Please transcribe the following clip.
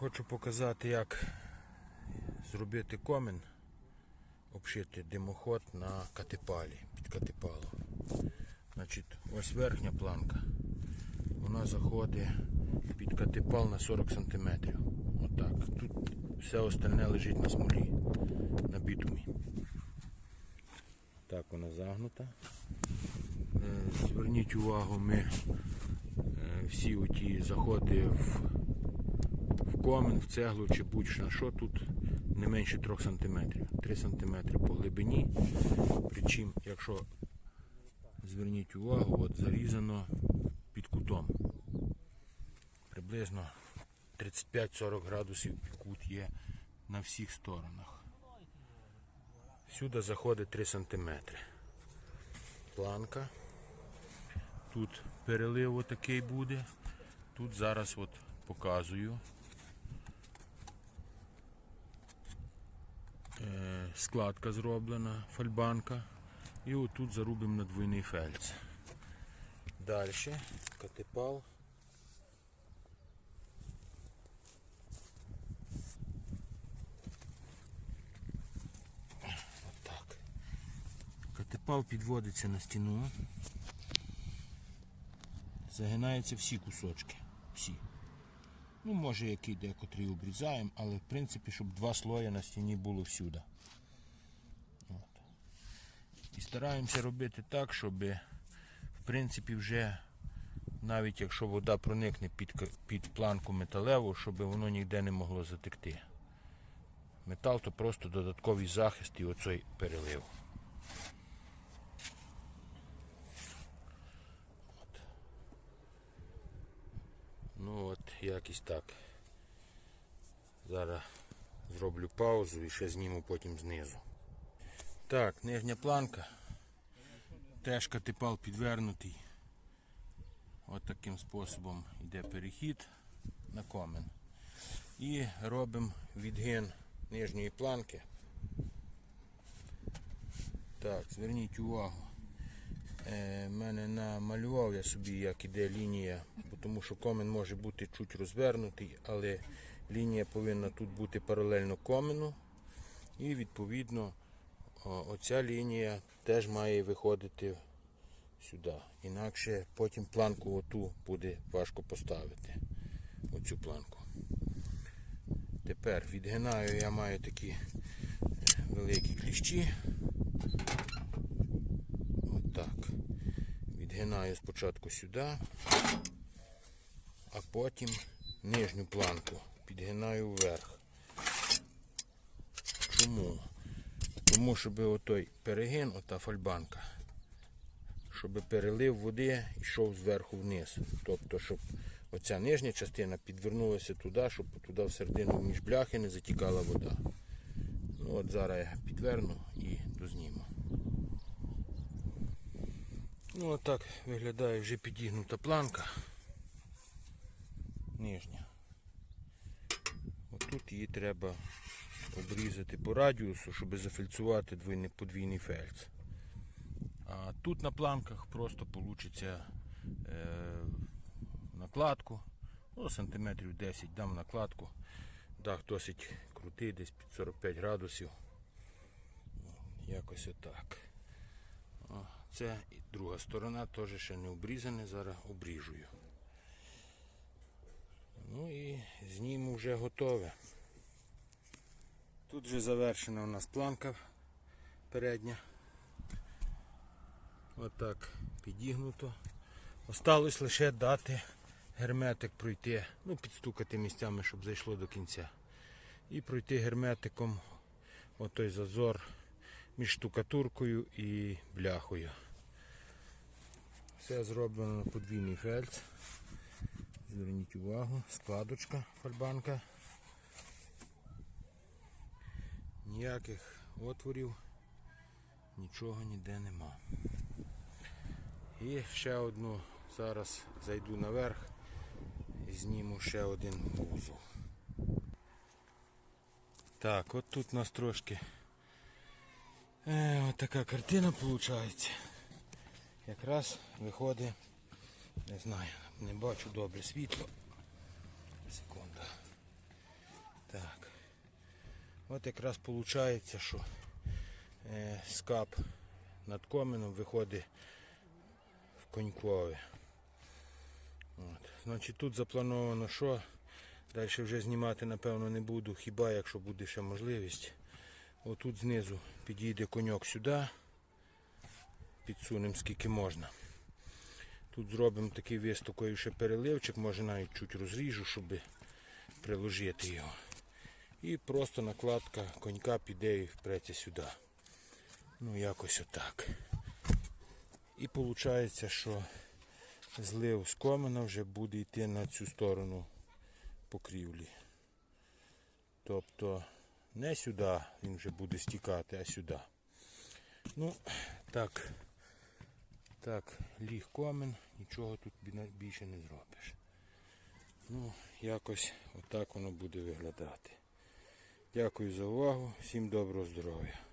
Хочу показати, як зробити комін, обшити димоход на катепалі, під катепалу. Значить, ось верхня планка. Вона заходить під катепал на 40 см. Отак. Тут все остальне лежить на смолі, на бітумі. Так вона загнута. Е, Зверніть увагу, ми е, всі оті заходи в в в цеглу чи будь-що що тут не менше 3 см. 3 см по глибині. Причому, якщо зверніть увагу, от зарізано під кутом. Приблизно 35-40 градусів кут є на всіх сторонах. Сюди заходить 3 см. Планка. Тут перелив отакий буде. Тут зараз от показую. Складка зроблена, фальбанка. І отут зарубимо на двойний фельдс. Далі катепал. Отак. Катепал підводиться на стіну. Загинаються всі кусочки. Всі. Ну, може, який декотрий обрізаємо, але в принципі, щоб два слої на стіні було всюди. От. І стараємося робити так, щоб в принципі вже навіть якщо вода проникне під, під планку металеву, щоб воно ніде не могло затекти. Метал то просто додатковий захист і оцей перелив. Ну от, якось так. Зараз зроблю паузу і ще зніму потім знизу. Так, нижня планка. Теж катепал підвернутий. От таким способом йде перехід на комен. І робимо відгин нижньої планки. Так, зверніть увагу. Е, мене намалював я собі, як іде лінія, тому що комен може бути чуть розвернутий, але лінія повинна тут бути паралельно комену. І відповідно оця лінія теж має виходити сюди. Інакше потім планку оту буде важко поставити. Оцю планку. Тепер відгинаю, я маю такі е, великі кліщі. Отак. Відгинаю спочатку сюди, а потім нижню планку підгинаю вверх. Чому? Тому щоб отой перегин, ота фальбанка, щоб перелив води йшов зверху вниз. Тобто, щоб оця нижня частина підвернулася туди, щоб туди всередину між бляхи не затікала вода. Ну от зараз я підверну і дозніму. Ну отак виглядає вже підігнута планка. Нижня. Отут її треба обрізати по радіусу, щоб зафільцувати двойний, подвійний фельдс. А тут на планках просто вийде накладку. Ну, сантиметрів 10 дам накладку. Дах досить крутий, десь під 45 градусів. Якось отак. Це і друга сторона теж ще не обрізана, зараз обріжую. Ну і зніму вже готове. Тут вже завершена у нас планка передня. Отак підігнуто. Осталось лише дати герметик пройти, ну підстукати місцями, щоб зайшло до кінця. І пройти герметиком отой зазор між штукатуркою і бляхою. Все зроблено на подвійний фельдс. Зверніть увагу, складочка, фальбанка. Ніяких отворів, нічого ніде нема. І ще одну, зараз зайду наверх і зніму ще один вузол. Так, от тут у нас трошки е, от така картина виходить. Якраз виходить, не знаю, не бачу добре світло. Секунда. От якраз виходить, що е, скап над коменом виходить в конькове. От. Значить тут заплановано що? Далі вже знімати напевно не буду, хіба якщо буде ще можливість. Отут знизу підійде коньок сюди, підсунемо скільки можна. Тут зробимо такий такий ще переливчик, може навіть чуть розріжу, щоб приложити його. І просто накладка конька піде і впреться сюди. Ну якось отак. І виходить, що злив з комина вже буде йти на цю сторону покрівлі. Тобто не сюди він вже буде стікати, а сюди. Ну, так, так, ліг комен, нічого тут більше не зробиш. Ну, якось отак воно буде виглядати. Дякую за увагу, всім доброго здоров'я.